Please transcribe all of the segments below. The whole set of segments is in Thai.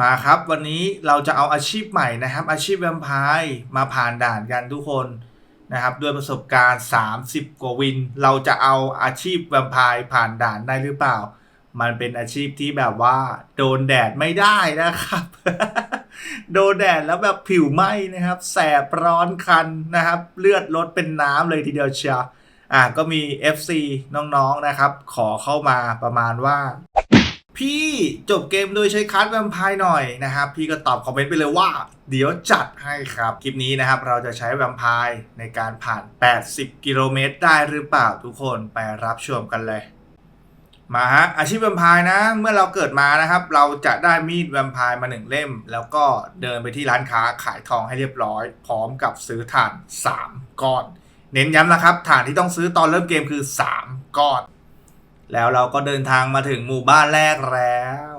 มาครับวันนี้เราจะเอาอาชีพใหม่นะครับ อาชีพแวมไพร์มาผ่านด่านกันทุกคนนะครับด้วยประสบการณ์ 30 กว่าวิน เราจะเอาอาชีพแวมไพร์ผ่านด่านได้หรือเปล่า มันเป็นอาชีพที่แบบว่า โดนแดดไม่ได้นะครับ โดนแดดแล้วแบบผิวไหม้นะครับ แสบร้อนคันนะครับ เลือดลดเป็นน้ำเลยทีเดียวเชียวอะก็มี FC น้องๆนะครับ ขอเข้ามาประมาณว่า พี่จบเกมโดยใช้คัสแวมไพร์หน่อยนะครับ พี่ก็ตอบคอมเมนต์ไปเลยว่า เดี๋ยวจัดให้ครับ คลิปนี้นะครับเราจะใช้แวมไพร์ในการผ่าน 80 กิโลเมตรได้หรือเปล่าทุกคนไปรับชมกันเลยมาฮะอาชีพแวมไพร์นะ เมื่อเราเกิดมานะครับ เราจะได้มีดแวมไพร์มาหนึ่งเล่ม แล้วก็เดินไปที่ร้านค้าขายทองให้เรียบร้อย พร้อมกับซื้อถ่าน 3 ก้อน เน้นย้ำนะครับถ่านที่ต้องซื้อตอนเริ่มเกมคือ 3 ก้อน แล้วเราก็เดินทางมาถึงหมู่บ้านแรกแล้ว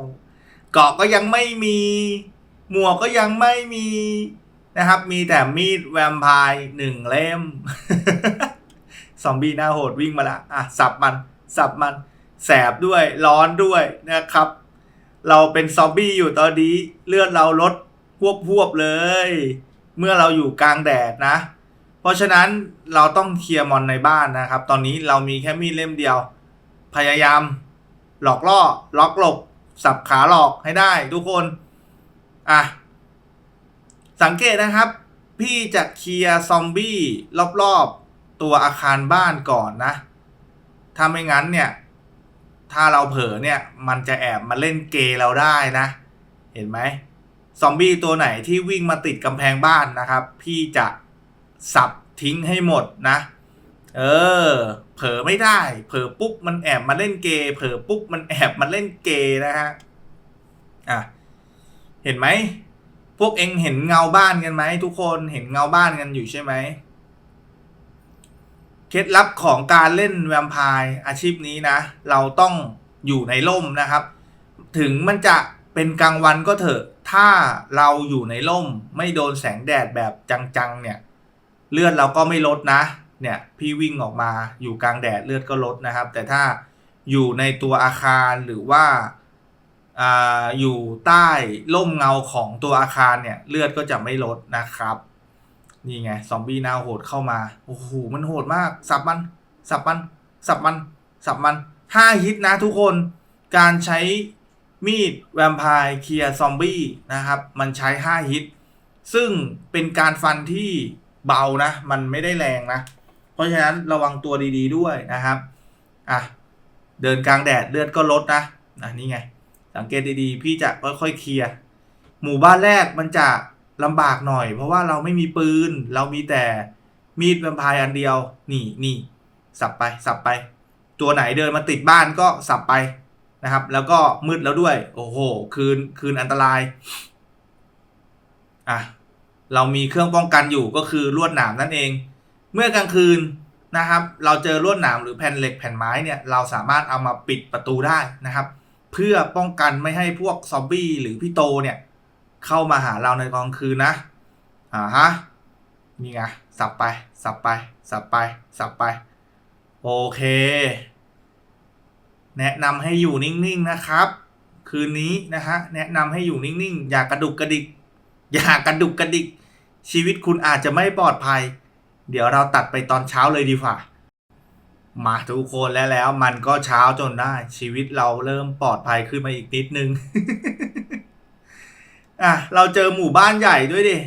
เกาะก็ยังไม่มี หมวกก็ยังไม่มีนะครับ มีแต่มีดแวมไพร์หนึ่งเล่ม ซอมบี้หน้าโหดวิ่งมาละอะสับมัน สับมัน แสบด้วยร้อนด้วยนะครับ เราเป็นซอมบี้อยู่ตอนนี้ เลือดเราลดพวบพวบๆเลย เมื่อเราอยู่กลางแดดนะ เพราะฉะนั้นเราต้องเคลียร์มอนในบ้านนะครับ ตอนนี้เรามีแค่มีดเล่มเดียว พยายาม หลอกล่อ ล็อกหลบ สับขาหลอกให้ได้ทุกคน อะ สังเกตนะครับ พี่จะเคลียร์ซอมบี้รอบๆ ตัวอาคารบ้านก่อนนะ ถ้าไม่งั้นเนี่ย ถ้าเราเผลอเนี่ย มันจะแอบมาเล่นเกย์เราได้นะ เห็นไหมซอมบี้ตัวไหนที่วิ่งมาติดกำแพงบ้านนะครับ พี่จะสับทิ้งให้หมดนะ เออ เผลอไม่ได้ เผลอปุ๊บมันแอบมาเล่นเกย์เผลอปุ๊บมันแอบมาเล่นเกย์นะฮะอะเห็นไหมพวกเองเห็นเงาบ้านกันไหมทุกคนเห็นเงาบ้านกันอยู่ใช่ไหมเคล็ดลับของการเล่นแวมไพร์อาชีพนี้นะ เราต้องอยู่ในร่มนะครับ ถึงมันจะเป็นกลางวันก็เถอะ ถ้าเราอยู่ในร่มไม่โดนแสงแดดแบบจังๆเนี่ย เลือดเราก็ไม่ลดนะ เนี่ยพี่วิ่งออกมาอยู่กลางแดดเลือดก็ลดนะครับ แต่ถ้าอยู่ในตัวอาคารหรือว่าอยู่ใต้ร่มเงาของตัวอาคารเนี่ยเลือดก็จะไม่ลดนะครับ นี่ไงซอมบี้น้าโหดเข้ามา โอ้โหมันโหดมาก สับมัน สับมัน สับมัน สับมันห้าฮิตนะทุกคน การใช้มีดแวมไพร์เคลียร์ซอมบี้นะครับ มันใช้ห้าฮิต ซึ่งเป็นการฟันที่เบานะ มันไม่ได้แรงนะ ราะฉะนั้นระวังตัวดีๆด้วยนะครับอะเดินกลางแดดเลือดก็ลดนะอะนี่ไง สังเกตดีๆ พี่จะค่อยๆเคลียร์หมู่บ้านแรกมันจะลำบากหน่อย เพราะว่าเราไม่มีปืน เรามีแต่มีดแวมไพร์อันเดียว นี่นี่สับไปสับไป ตัวไหนเดินมาติดบ้านก็สับไปนะครับ แล้วก็มืดแล้วด้วย โอ้โห คืนคืนอันตรายอะเรามีเครื่องป้องกันอยู่ก็คือลวดหนามนั่นเอง เมื่อกลางคืนนะครับ เราเจอลวดหนามหรือแผ่นเหล็กแผ่นไม้เนี่ยเราสามารถเอามาปิดประตูได้นะครับ เพื่อป้องกันไม่ให้พวกซอมบี้หรือพี่โตเนี่ยเข้ามาหาเราในกลางคืนนะอ่าฮะนี่ไงสับไป สับไป สับไป สับไป โอเค แนะนำให้อยู่นิ่งๆนะครับ คืนนี้นะฮะแนะนำให้อยู่นิ่งๆ อย่ากระดุกกระดิก อย่ากระดุกกระดิก ชีวิตคุณอาจจะไม่ปลอดภัย เดี๋ยวเราตัดไปตอนเช้าเลยดีกว่า มาทุกคนแล้วแล้วมันก็เช้าจนได้ ชีวิตเราเริ่มปลอดภัยขึ้นมาอีกนิดนึง อะเราเจอหมู่บ้านใหญ่ด้วยดิ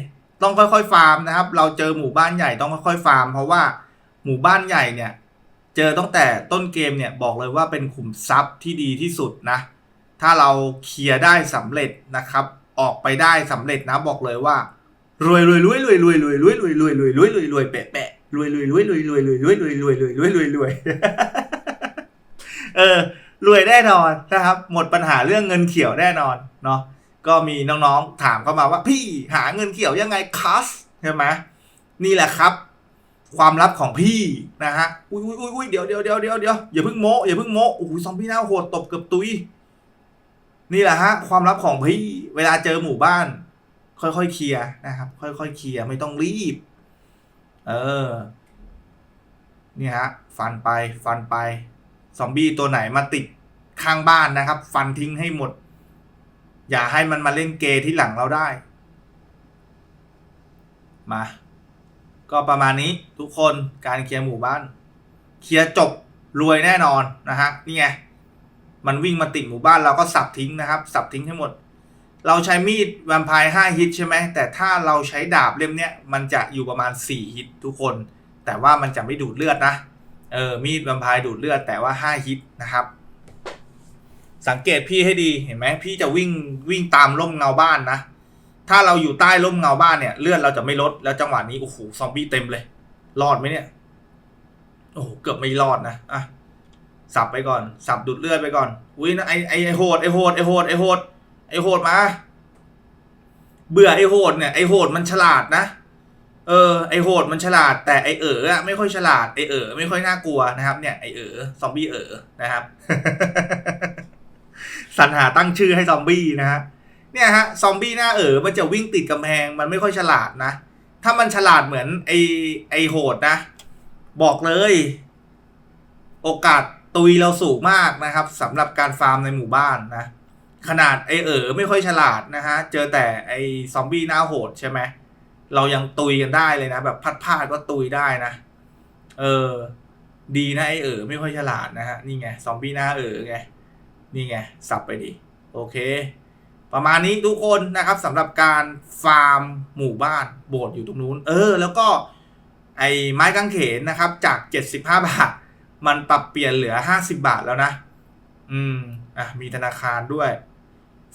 ต้องค่อยๆฟาร์มนะครับ เราเจอหมู่บ้านใหญ่ต้องค่อยๆฟาร์ม เพราะว่าหมู่บ้านใหญ่เนี่ย เจอตั้งแต่ต้นเกมเนี่ยบอกเลยว่าเป็นขุมทรัพย์ที่ดีที่สุดนะ ถ้าเราเคลียร์ได้สำเร็จนะครับ ออกไปได้สำเร็จนะบอกเลยว่า รวยรวยรวยรวยรวยรวยรวยรวยรวยรวยรวยรวยรวยแปะแปะรวยรวยรวยรวยรวยรวยรวยรวยรวยรวยรวยรวยรวยเออรวยแน่นอนนะครับ หมดปัญหาเรื่องเงินเขียวแน่นอนเนาะก็มีน้องๆถามเข้ามาว่าพี่หาเงินเขียวยังไงคัสใช่ไหมนี่แหละครับ ความลับของพี่นะฮะอุ้ยอุ้ยอุ้ยอุ้ยเดี๋ยวเดี๋ยวเดี๋ยวเดี๋ยวเดี๋ยวอย่าเพิ่งโมอย่าเพิ่งโมโอ้โหซอมบี้หน้าโหดตบเกือบตุยนี่แหละฮะ ความลับของพี่เวลาเจอหมู่บ้าน ค่อยๆเคลียร์นะครับ ค่อยๆเคลียร์ไม่ต้องรีบ เออนี่ฮะฟันไปฟันไปซอมบี้ตัวไหนมาติดข้างบ้านนะครับ ฟันทิ้งให้หมด อย่าให้มันมาเล่นเกย์ที่หลังเราได้ มา ก็ประมาณนี้ทุกคนการเคลียร์หมู่บ้าน เคลียร์จบรวยแน่นอนนะฮะนี่ไงมันวิ่งมาติดหมู่บ้านเราก็สับทิ้งนะครับ สับทิ้งให้หมด เราใช้มีดแวมไพร์ห้าฮิตใช่ไหมแต่ถ้าเราใช้ดาบเล่มเนี้ยมันจะอยู่ประมาณสี่ฮิตทุกคน แต่ว่ามันจะไม่ดูดเลือดนะเออมีดแวมไพร์ดูดเลือดแต่ว่าห้าฮิตนะครับ สังเกตพี่ให้ดีเห็นไหมพี่จะวิ่งวิ่งตามร่มเงาบ้านนะ ถ้าเราอยู่ใต้ร่มเงาบ้านเนี่ยเลือดเราจะไม่ลดแล้วจังหวะนี้โอ้โหซอมบี้เต็มเลย รอดไหมเนี่ยโอ้โหเกือบไม่รอดนะอะสับไปก่อน สับดูดเลือดไปก่อนอุ้ยนะไอไอไอโหดไอโหดไอโหดไอโหด ไอโหดมา เบื่อไอโหดเนี่ยไอโหดมันฉลาดนะ เออไอโหดมันฉลาด แต่ไอเอ๋ออะไม่ค่อยฉลาดไอเอ๋อไม่ค่อยน่ากลัวนะครับ เนี่ยไอเอ๋อซอมบี้เอ๋อนะครับสรรหาตั้งชื่อให้ซอมบี้นะฮะเนี่ยฮะซอมบี้หน้าเอ๋อมันจะวิ่งติดกำแพงมันไม่ค่อยฉลาดนะ ถ้ามันฉลาดเหมือนไอไอโหดนะ บอกเลย โอกาสตุยเราสูงมากนะครับสำหรับการฟาร์มในหมู่บ้านนะ ขนาดไอเอ๋อไม่ค่อยฉลาดนะฮะ เจอแต่ไอซอมบี้หน้าโหดใช่ไหมเรายังตุยกันได้เลยนะ แบบพัดพาดก็ตุยได้นะ เออ ดีนะไอเอ๋อไม่ค่อยฉลาดนะฮะ นี่ไงซอมบี้หน้าเอ๋อไง นี่ไง สับไปดิ โอเค ประมาณนี้ทุกคนนะครับสำหรับการฟาร์มหมู่บ้านโบสถ์อยู่ตรงนู้น เออ แล้วก็ไอ้ไม้กางเขนนะครับ จาก 75 บาท มันปรับเปลี่ยนเหลือ 50 บาทแล้วนะ อืม อะ มีธนาคารด้วย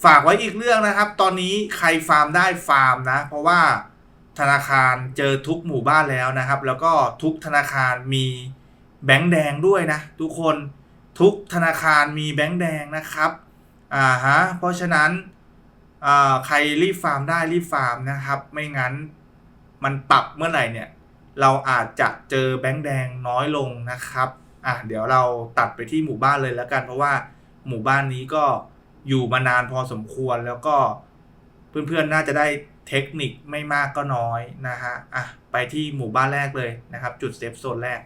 ฝากไว้อีกเรื่องนะครับ ตอนนี้ใครฟาร์มได้ฟาร์มนะ เพราะว่าธนาคารเจอทุกหมู่บ้านแล้วนะครับ แล้วก็ทุกธนาคารมีแบงค์แดงด้วยนะ ทุกคนทุกธนาคารมีแบงค์แดงนะครับอ่าฮะเพราะฉะนั้นอ่าใครรีบฟาร์มได้รีบฟาร์มนะครับ ไม่งั้นมันปรับเมื่อไหร่เนี่ย เราอาจจะเจอแบงค์แดงน้อยลงนะครับอะเดี๋ยวเราตัดไปที่หมู่บ้านเลยแล้วกัน เพราะว่าหมู่บ้านนี้ก็ อยู่มานานพอสมควรแล้วก็เพื่อนๆน่าจะได้เทคนิคไม่มากก็น้อยนะฮะอะไปที่หมู่บ้านแรกเลยนะครับ จุดเซฟโซนแรก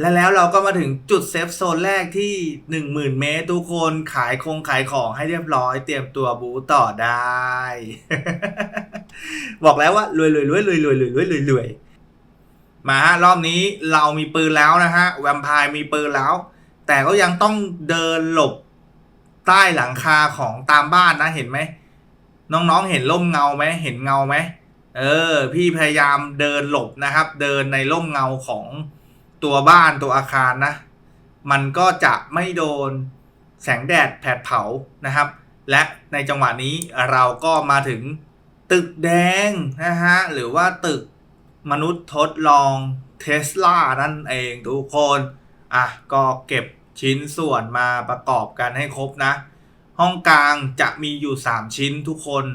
และแล้วเราก็มาถึงจุดเซฟโซนแรกที่ 10,000 เมตร ทุกคนขายคงขายของให้เรียบร้อย เตรียมตัวบูต่อได้ บอกแล้วว่ารวยรวยรวยรวยรวยรวยรวยรวยรวยมาฮะรอบนี้เรามีปืนแล้วนะฮะแวมไพร์มีปืนแล้ว แต่ก็ยังต้องเดินหลบ ใต้หลังคาของตามบ้านนะเห็นไหมน้องๆเห็นร่มเงาไหมเห็นเงาไหมเออ พี่พยายามเดินหลบนะครับ เดินในร่มเงาของตัวบ้านตัวอาคารนะ มันก็จะไม่โดนแสงแดดแผดเผานะครับ และในจังหวะนี้เราก็มาถึงตึกแดงนะฮะหรือว่าตึกมนุษย์ทดลองเทสลานั่นเองทุกคน อะ ก็เก็บ ชิ้นส่วนมาประกอบกันให้ครบนะ ห้องกลางจะมีอยู่ 3 ชิ้นทุกคน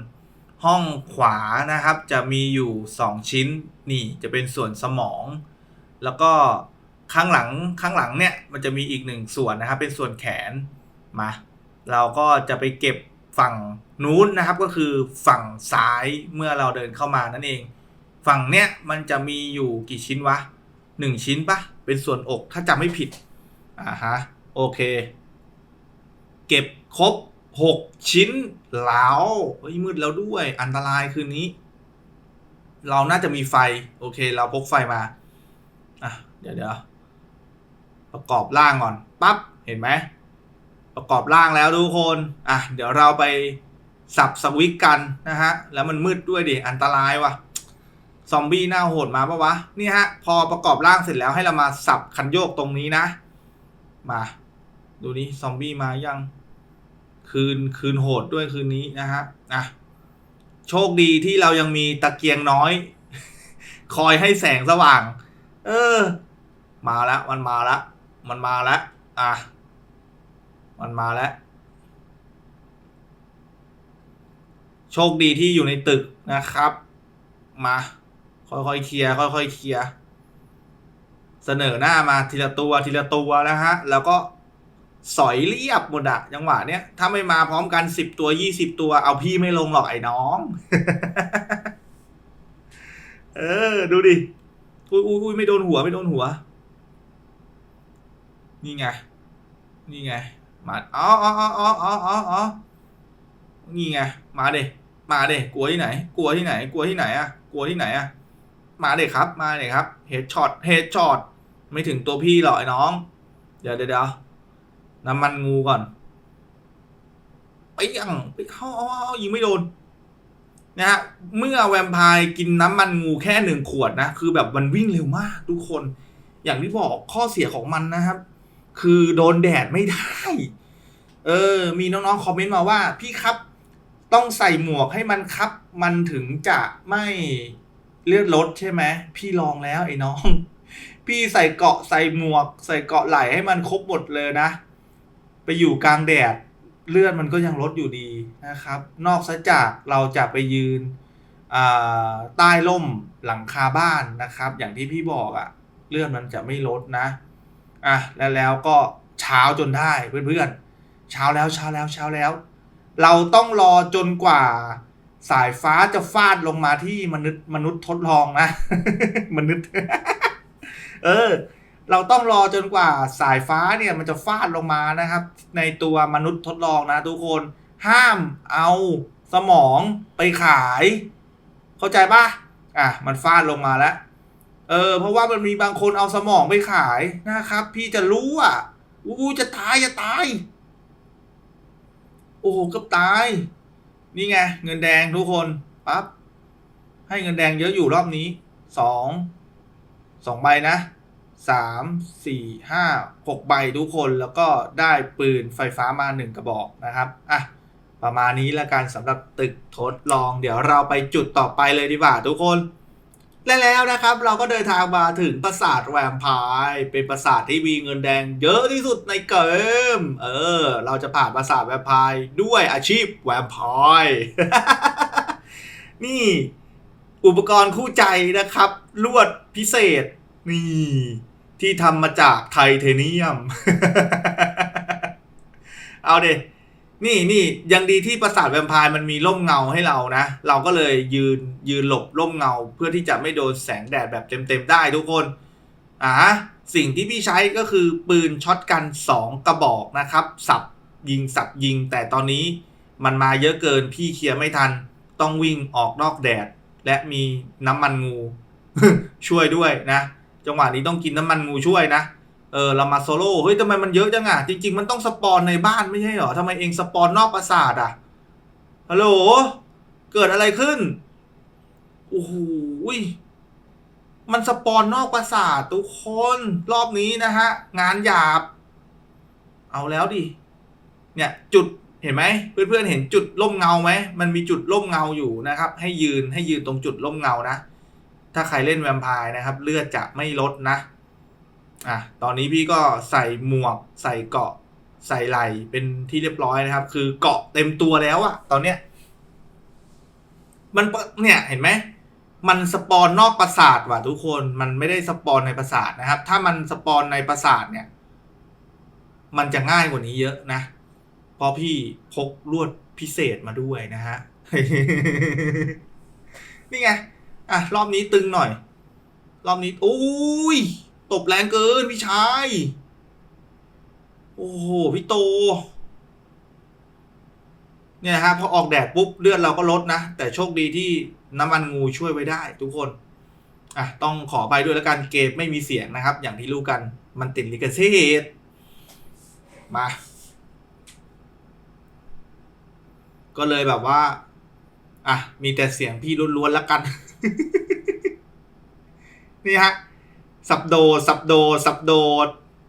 ห้องขวานะครับจะมีอยู่ 2 ชิ้นนี่จะเป็นส่วนสมอง แล้วก็ข้างหลังข้างหลังเนี่ยมันจะมีอีกหนึ่งส่วนนะครับเป็นส่วนแขนมาเราก็จะไปเก็บฝั่งนู้นนะครับก็คือฝั่งซ้ายเมื่อเราเดินเข้ามานั่นเอง ฝั่งเนี้ยมันจะมีอยู่กี่ชิ้นวะหนึ่งชิ้นปะเป็นส่วนอกถ้าจำไม่ผิดอ่าฮะ โอเค เก็บครบหกชิ้นแล้วเฮ้ยมืดแล้วด้วย อันตรายคืนนี้ เราน่าจะมีไฟ โอเค เราพกไฟมา อะ เดี๋ยวเดี๋ยวประกอบร่างก่อนปั๊บเห็นไหมประกอบร่างแล้วทุกคน อะ เดี๋ยวเราไปสับสวิกกันนะฮะ แล้วมันมืดด้วยดิ อันตรายว่ะ ซอมบี้หน้าโหดมาปะวะ นี่ฮะ พอประกอบร่างเสร็จแล้วให้เรามาสับคันโยกตรงนี้นะ มา ดูนี่ซอมบี้มายัง คืนคืนโหดด้วยคืนนี้นะฮะอะโชคดีที่เรายังมีตะเกียงน้อย คอยให้แสงสว่าง เออ มาแล้วมันมาแล้วมันมาแล้วอะมันมาแล้วโชคดีที่อยู่ในตึกนะครับ มา ค่อยๆเคลียร์ค่อยๆเคลียร์เสนอหน้ามาทีละตัวทีละตัวนะฮะ แล้วก็ สอยเรียบหมดอะจังหวะเนี้ยถ้าไม่มาพร้อมกันสิบตัวยี่สิบตัว เอาพี่ไม่ลงหรอกไอ้น้อง เออ ดูดิอุ้ยอุ้ยอุ้ยไม่โดนหัวไม่โดนหัว นี่ไง นี่ไง มาอ๋ออ๋ออ๋ออ๋ออ๋ออ๋อนี่ไง มาเด็มาเด็กลัวที่ไหน กลัวที่ไหน กลัวที่ไหนอะกลัวที่ไหนอะมาเด็ครับ มาเด็ครับเฮดช็อตเฮดช็อตไม่ถึงตัวพี่หรอกไอ้น้อง เดี๋ยวเดี๋ยวเดี๋ยว น้ำมันงูก่อนไปยังไปเข้าอาเอยิงไม่โดนนะฮะเมื่อแวมไพร์กินน้ำมันงูแค่หนึ่งขวดนะ คือแบบมันวิ่งเร็วมากทุกคน อย่างที่บอกข้อเสียของมันนะครับ คือโดนแดดไม่ได้ เออ มีน้องๆ คอมเมนต์มาว่า พี่ครับต้องใส่หมวกให้มันครับ มันถึงจะไม่เลือดลดใช่ไหมพี่ลองแล้วไอ้น้อง พี่ใส่เกาะใส่หมวก ใส่เกาะไหล่ให้มันครบหมดเลยนะ ไปอยู่กลางแดดเลือดมันก็ยังลดอยู่ดีนะครับ นอกจากเราจะไปยืนใต้ร่มหลังคาบ้านนะครับ อย่างที่พี่บอกอะเลือดมันจะไม่ลดนะอะแล้วแล้วก็เช้าจนได้เพื่อนๆเช้าแล้วเช้าแล้วเช้าแล้ว เราต้องรอจนกว่าสายฟ้าจะฟาดลงมาที่มนุษย์มนุษย์ทดลองนะ มนุษย์ เออ เราต้องรอจนกว่าสายฟ้าเนี่ยมันจะฟาดลงมานะครับ ในตัวมนุษย์ทดลองนะทุกคนห้ามเอาสมองไปขาย เข้าใจปะอะมันฟาดลงมาแล้ว เออ เพราะว่ามันมีบางคนเอาสมองไปขายนะครับ พี่จะรู้อะอู้จะตายจะตาย โอ้โหกือบตาย นี่ไง เงินแดงทุกคนปั๊บให้เงินแดงเยอะอยู่รอบนี้สองสองใบนะ สามสี่ห้าหกใบทุกคนแล้วก็ได้ปืนไฟฟ้ามาหนึ่งกระบอกนะครับอะประมาณนี้ละกันสำหรับตึกทดลอง เดี๋ยวเราไปจุดต่อไปเลยดีกว่าทุกคนและแล้วนะครับเราก็เดินทางมาถึงปราสาทแวมพร์เป็นปราสาทที่มีเงินแดงเยอะที่สุดในเกม เออ เราจะผ่านปราสาทแวมพร์ด้วยอาชีพแวมพร์นี่ อุปกรณ์คู่ใจนะครับ ลวดพิเศษ นี่ ที่ทำมาจากไทเทเนียม เอาเดนี่นี่ยังดีที่ปราสาทแวมพร์มันมีร่มเงาให้เรานะ เราก็เลยยืนยืนหลบร่มเงา เพื่อที่จะไม่โดนแสงแดดแบบเต็มๆได้ทุกคนอ่าสิ่งที่พี่ใช้ก็คือปืนช็อตกันสองกระบอกนะครับ สับยิงสับยิง แต่ตอนนี้มันมาเยอะเกินพี่เคลียร์ไม่ทัน ต้องวิ่งออกนอกแดด และมีน้ำมันงู ช่วยด้วยนะ จังหวะนี้ต้องกินน้ำมันงูช่วยนะ เออเรามาโซโล่เฮ้ยทำไมมันเยอะจังอะ จริง ๆ มันต้องสปอนในบ้านไม่ใช่เหรอทำไมเองสปอนนอกปราสาทอะฮัลโหลเกิดอะไรขึ้นโอ้โหมันสปอนนอกปราสาททุกคนรอบนี้นะฮะ งานหยาบ เอาแล้วดิเนี่ยจุดเห็นไหมเพื่อนๆเห็นจุดร่มเงาไหมมันมีจุดร่มเงาอยู่นะครับ ให้ยืนให้ยืนตรงจุดร่มเงานะ ถ้าใครเล่นแวมไพร์นะครับ เลือดจะไม่ลดนะ อะ ตอนนี้พี่ก็ใส่หมวก ใส่เกาะ ใส่ไหลเป็นที่เรียบร้อยนะครับ คือเกาะเต็มตัวแล้วอะตอนเนี้ย มันเนี่ยเห็นไหม มันสปอนนอกปราสาทว่ะทุกคน มันไม่ได้สปอนในปราสาทนะครับ ถ้ามันสปอนในปราสาทเนี่ย มันจะง่ายกว่านี้เยอะนะ เพราะพี่พกลวดพิเศษมาด้วยนะฮะ นี่ไง อะ รอบนี้ตึงหน่อย รอบนี้โอ้ยตบแรงเกินพี่ชาย โอ้โห พี่โต เนี่ยฮะพอออกแดดปุ๊บเลือดเราก็ลดนะ แต่โชคดีที่น้ำมันงูช่วยไว้ได้ ทุกคน อะ ต้องขอไปด้วยแล้วกันเกมไม่มีเสียงนะครับ อย่างที่รู้กันมันติดลิขสิทธิ์มา ก็เลยแบบว่า อะ มีแต่เสียงพี่ล้วนๆแล้วกัน นี่ฮะ สับโดด สับโดด สับโดด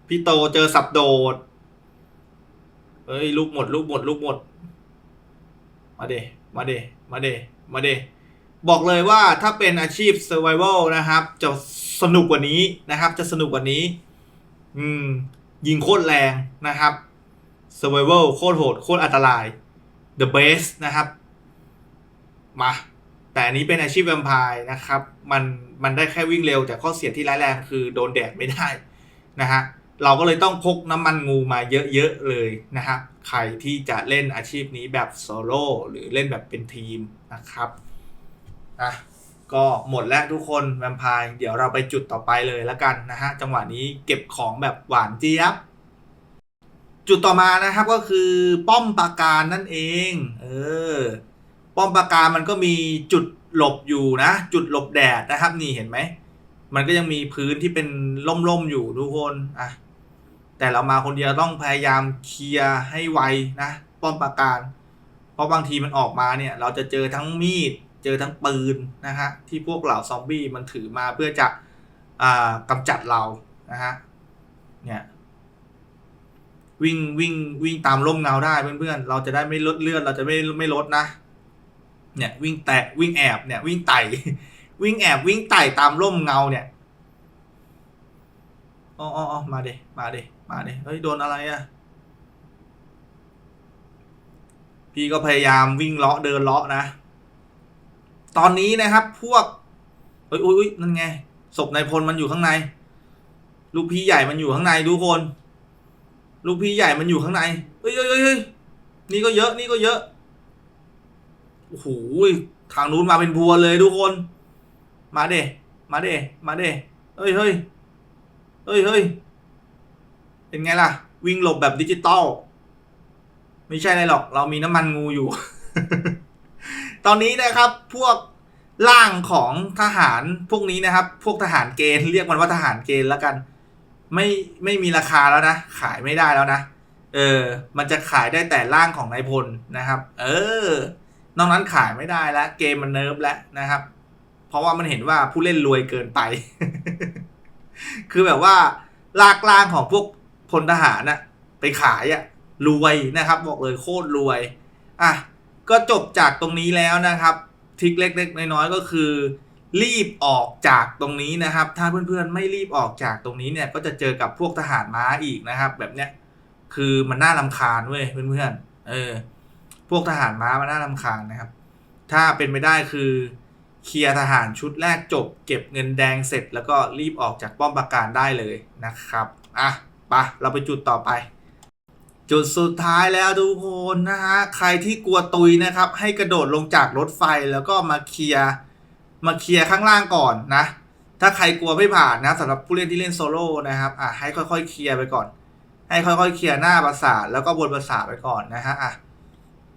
พี่โตเจอสับโดดเฮ้ย ลูกหมด ลูกหมด ลูกหมด มาเด มาเด มาเด มาเด บอกเลยว่าถ้าเป็นอาชีพ survival นะครับ จะสนุกกว่านี้นะครับ จะสนุกกว่านี้ อืม ยิงโคตรแรงนะครับ survival โคตรโหด โคตรอันตราย the best นะครับ มา แต่อันนี้เป็นอาชีพแวมไพร์นะครับ มันมันได้แค่วิ่งเร็ว แต่ข้อเสียที่ร้ายแรงคือโดนแดดไม่ได้นะฮะเราก็เลยต้องพกน้ำมันงูมาเยอะๆเลยนะครับ ใครที่จะเล่นอาชีพนี้แบบโซโล่หรือเล่นแบบเป็นทีมนะครับอะก็หมดแล้วทุกคนแวมไพร์เดี๋ยวเราไปจุดต่อไปเลยแล้วกันนะฮะจังหวะนี้เก็บของแบบหวานเจี๊ยบ จุดต่อมานะครับก็คือป้อมปราการนั่นเอง เออ ป้อมปราการมันก็มีจุดหลบอยู่นะ จุดหลบแดดนะครับ นี่เห็นไหม มันก็ยังมีพื้นที่เป็นล่มๆอยู่ทุกคนอะแต่เรามาคนเดียวต้องพยายามเคลียร์ให้ไวนะ ป้อมปราการ เพราะบางทีมันออกมาเนี่ย เราจะเจอทั้งมีด เจอทั้งปืนนะฮะที่พวกเหล่าซอมบี้มันถือมาเพื่อจะอ่ากำจัดเรานะฮะเนี่ยวิ่งวิ่งวิ่งตามร่มเงาได้เพื่อนๆ เราจะได้ไม่ลดเลือดเราจะไม่ไม่ลดนะ เนี่ยวิ่งแตะวิ่งแอบเนี่ย วิ่งไต่ วิ่งแอบวิ่งไต่ตามร่มเงาเนี่ยอ๋ออ๋ออ๋อมาเดมาเดมาเดเฮ้ยโดนอะไรอะพี่ก็พยายามวิ่งเลาะเดินเลาะนะ ตอนนี้นะครับ พวกเฮ้ยอุ้ยอุ้ยนั่นไงศพนายพลมันอยู่ข้างใน ลูกพี่ใหญ่มันอยู่ข้างในทุกคน ลูกพี่ใหญ่มันอยู่ข้างในเฮ้ยเฮ้ยเฮ้ยนี่ก็เยอะนี่ก็เยอะ อ้โหทางนู้นมาเป็นพัวเลยทุกคน มาเดมาเดมาเดเฮ้ยเฮ้ยเฮ้ยเฮ้ยเป็นไงล่ะ วิ่งหลบแบบดิจิตอลไม่ใช่อะไรหรอก เรามีน้ำมันงูอยู่ ตอนนี้นะครับพวกร่างของทหารพวกนี้นะครับ พวกทหารเกณฑ์เรียกมันว่าทหารเกณฑ์แล้วกัน ไม่ไม่มีราคาแล้วนะ ขายไม่ได้แล้วนะ เออ มันจะขายได้แต่ร่างของนายพลนะครับ เออ นอกนั้นขายไม่ได้แล้วเกมมันเนิร์ฟแล้วนะครับ เพราะว่ามันเห็นว่าผู้เล่นรวยเกินไป คือแบบว่าลากล่างของพวกพลทหารน่ะไปขายอะรวยนะครับ บอกเลยโคตรรวยอะก็จบจากตรงนี้แล้วนะครับทริกเล็กๆน้อยๆก็คือ รีบออกจากตรงนี้นะครับ ถ้าเพื่อนๆไม่รีบออกจากตรงนี้เนี่ย ก็จะเจอกับพวกทหารม้าอีกนะครับ แบบเนี้ยคือมันน่าลำคาญเว้ยเพื่อนๆเออ วกทหารม้ามันน่าลำคาญนะครับ ถ้าเป็นไม่ได้คือเคลียร์ทหารชุดแรกจบ เก็บเงินแดงเสร็จ แล้วก็รีบออกจากป้อมปราการได้เลยนะครับอะไปะเราไปจุดต่อไป จุดสุดท้ายแล้วทุกคนนะฮะใครที่กลัวตุยนะครับ ให้กระโดดลงจากรถไฟแล้วก็มาเคลียร์มาเคลียร์ข้างล่างก่อนนะ ถ้าใครกลัวไม่ผ่านนะสำหรับผู้เล่นที่เล่นโซโล่นะครับอะให้ค่อยๆเคลียร์ไปก่อน ให้ค่อยๆเคลียร์หน้าปราสาทแล้วก็บนปราสาทไปก่อนนะฮะอะ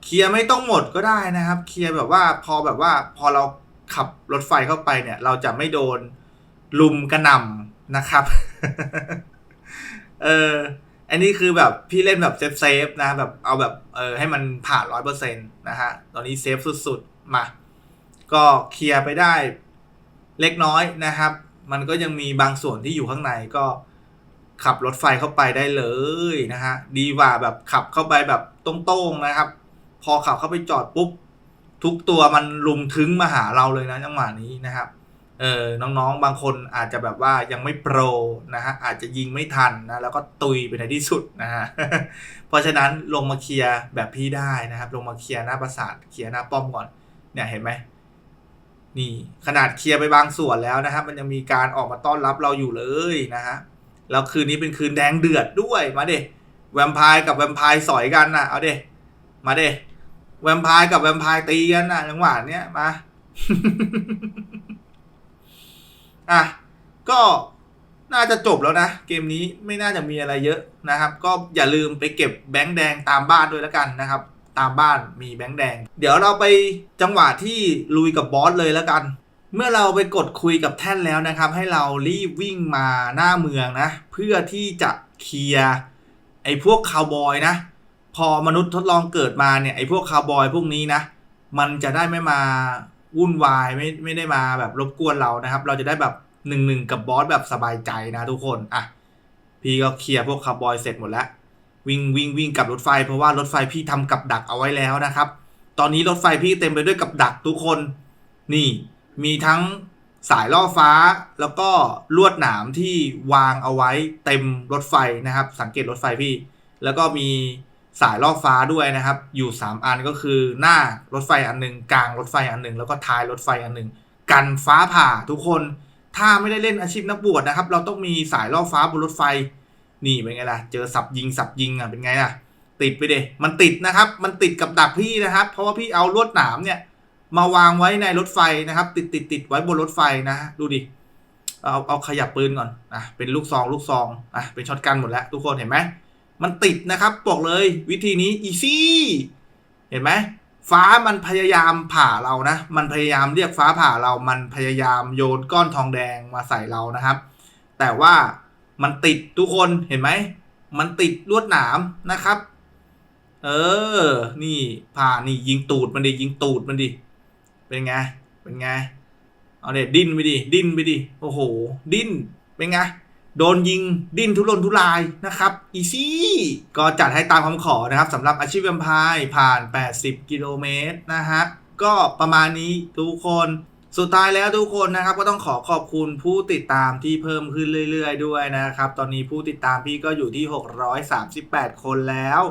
เคลียร์ไม่ต้องหมดก็ได้นะครับ เคลียร์แบบว่าพอแบบว่าพอเราขับรถไฟเข้าไปเนี่ย เราจะไม่โดนลุมกระหน่ำนะครับ เอออันนี้คือแบบพี่เล่นแบบเซฟเซฟๆนะแบบเอาแบบเออให้มันผ่านร้อยเปอร์เซ็นต์นะฮะตอนนี้เซฟสุดๆมา ก็เคลียร์ไปได้เล็กน้อยนะครับ มันก็ยังมีบางส่วนที่อยู่ข้างในก็ขับรถไฟเข้าไปได้เลยนะฮะดีกว่าแบบขับเข้าไปแบบตรงๆนะครับ พอขับเข้าไปจอดปุ๊บ ทุกตัวมันลุมถึงมาหาเราเลยนะจังหวะนี้นะครับเออน้องๆ บางคนอาจจะแบบว่ายังไม่โปรนะฮะอาจจะยิงไม่ทันนะแล้วก็ตุยไปในที่สุดนะฮะเพราะฉะนั้นลงมาเคลียร์แบบพี่ได้นะครับ ลงมาเคลียร์หน้าปราสาทเคลียร์หน้าป้อมก่อน เนี่ยเห็นไหมนี่ขนาดเคลียร์ไปบางส่วนแล้วนะครับมันยังมีการออกมาต้อนรับเราอยู่เลยนะฮะแล้วคืนนี้เป็นคืนแดงเดือดด้วยมาเดแวมไพร์กับแวมไพร์สอยกันนะเอาเดมาเด แวมไพร์กับแวมไพร์ตีกันนะจังหวะเนี้ยมาอะก็น่าจะจบแล้วนะ เกมนี้ไม่น่าจะมีอะไรเยอะนะครับ ก็อย่าลืมไปเก็บแบงค์แดงตามบ้านด้วยแล้วกันนะครับ ตามบ้านมีแบงค์แดง เดี๋ยวเราไปจังหวะที่ลุยกับบอสเลยแล้วกัน เมื่อเราไปกดคุยกับแท่นแล้วนะครับ ให้เรารีบวิ่งมาหน้าเมืองนะ เพื่อที่จะเคลียร์ไอ้พวกคาวบอยนะ พอมนุษย์ทดลองเกิดมาเนี่ยไอ้พวกคาวบอยพวกนี้นะ มันจะได้ไม่มาวุ่นวายไม่ไม่ได้มาแบบรบกวนเรานะครับ เราจะได้แบบหนึ่งหนึ่งกับบอสแบบสบายใจนะทุกคนอะพี่ก็เคลียร์พวกคาร์บอยเสร็จหมดแล้ว วิ่งวิ่งวิ่งกับรถไฟ เพราะว่ารถไฟพี่ทำกับดักเอาไว้แล้วนะครับ ตอนนี้รถไฟพี่เต็มไปด้วยกับดักทุกคนนี่มีทั้งสายล่อฟ้าแล้วก็ลวดหนามที่วางเอาไว้เต็มรถไฟนะครับ สังเกตรถไฟพี่ แล้วก็มี สายล่อฟ้าด้วยนะครับ อยู่ 3 อันก็คือหน้ารถไฟอันหนึ่งกลางรถไฟอันหนึ่งแล้วก็ท้ายรถไฟอันหนึ่งกันฟ้าผ่าทุกคนถ้าไม่ได้เล่นอาชีพนักบวชนะครับ เราต้องมีสายล่อฟ้าบนรถไฟ นี่เป็นไงล่ะ เจอสับยิงสับยิงอะเป็นไงล่ะ ติดไปเดมันติดนะครับ มันติดกับดักพี่นะครับ เพราะว่าพี่เอาลวดหนามเนี่ย มาวางไว้ในรถไฟนะครับ ติดติดติดไว้บนรถไฟนะฮะดูดิเอาเอาขยับปืนก่อนอะเป็นลูกซองลูกซองอะเป็นช็อตกันหมดแล้ว ทุกคนเห็นไหม มันติดนะครับบอกเลยวิธีนี้อีซี่เห็นไหมฟ้ามันพยายามผ่าเรานะ มันพยายามเรียกฟ้าผ่าเรา มันพยายามโยนก้อนทองแดงมาใส่เรานะครับ แต่ว่ามันติดทุกคนเห็นไหม มันติดลวดหนามนะครับ เออ นี่ผ่านี่ยิงตูดมันดิยิงตูดมันดิเป็นไง เป็นไง เอาเด็ดดิ้นไปดิ ดิ้นไปดิ โอ้โห ดิ้น เป็นไง โดนยิงดิ้นทุรนทุรายนะครับอีซี่ก็จัดให้ตามคำขอนะครับสำหรับอาชีพแวมไพร์ผ่าน 80 กิโลเมตรนะฮะก็ประมาณนี้ทุกคนสุดท้ายแล้วทุกคนนะครับก็ต้องขอขอบคุณผู้ติดตามที่เพิ่มขึ้นเรื่อยๆ ด้วยนะครับ ตอนนี้ผู้ติดตามพี่ก็อยู่ที่ 638 คนแล้ว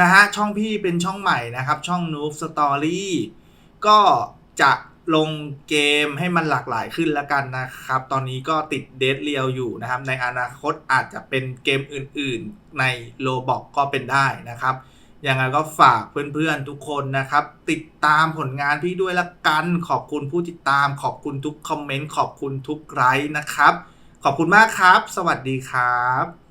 นะฮะช่องพี่เป็นช่องใหม่นะครับ ช่อง Noob Story ก็จะ ลงเกมให้มันหลากหลายขึ้นแล้วกันนะครับ ตอนนี้ก็ติดเดทเรียวอยู่นะครับ ในอนาคตอาจจะเป็นเกมอื่นๆในโลบอกก็เป็นได้นะครับยังไงก็ฝากเพื่อนๆทุกคนนะครับ ติดตามผลงานพี่ด้วยละกัน ขอบคุณผู้ติดตาม ขอบคุณทุกคอมเมนต์ ขอบคุณทุกไลค์นะครับ ขอบคุณมากครับ สวัสดีครับ